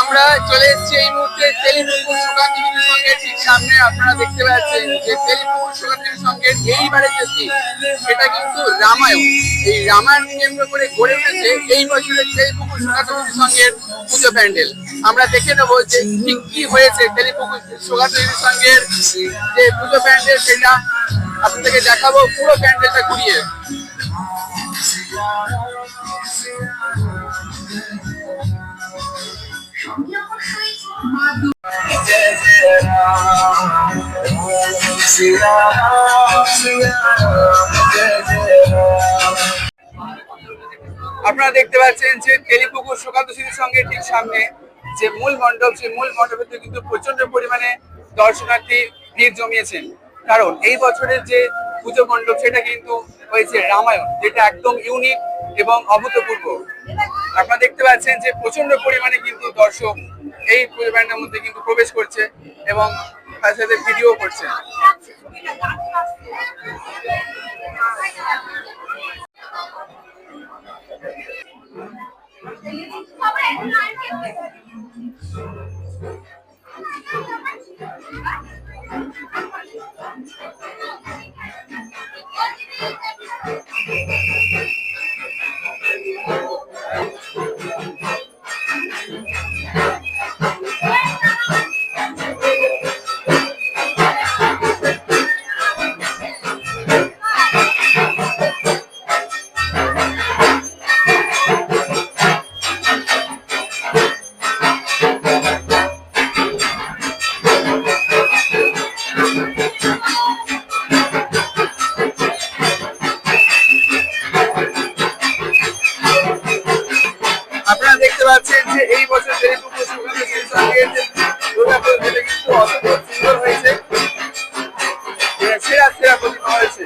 আমরা চলে এসেছি এই মুহূর্তে তেলিপুকুর সুকান্তির সঙ্গে ঠিক সামনে আপনারা দেখতে পাচ্ছেন যে তেলিপুকুর সুকান্তির সঙ্গে এইবারে যে theme, সেটা কিন্তু রামায়ণ। এই রামায়ণ কেন্দ্র করে গড়ে উঠেছে এই বছরের তেলিপুকুর সুকান্তির সঙ্গে পুজো প্যান্ডেল। আমরা দেখে নেব যে ঠিক কি হয়েছে তেলিপুকুর সুকান্তির সঙ্গে যে পুজো প্যান্ডেল সেটা আপনাদেরকে দেখাবো পুরো প্যান্ডেলটা ঘুরিয়ে। আপনারা দেখতে পাচ্ছেন যে তেলিপুকুর সুকান্ত সিটির সঙ্গে ঠিক সামনে যে মূল মণ্ডপ, সেই মূল মণ্ডপেতে কিন্তু প্রচণ্ড পরিমাণে দর্শনার্থী ভিড় জমিয়েছেন। কারণ এই বছরের যে পুজো মণ্ডপ, সেটা কিন্তু হয়েছে রামায়ণ, যেটা একদম ইউনিক এবং অভূতপূর্ব। আপনারা দেখতে পাচ্ছেন যে প্রচণ্ড পরিমাণে কিন্তু দর্শক এই পুজো প্যান্ডের মধ্যে কিন্তু প্রবেশ করছে এবং তার সাথে ভিডিও করছে। যে এই বছর যেটুকু সুগন্ধ সেন্সর দিয়েছে দুর্গাপুর যেটা কিন্তু অত্যন্ত সুন্দর হয়েছে। সেরা সেরা প্রতিমা হয়েছে।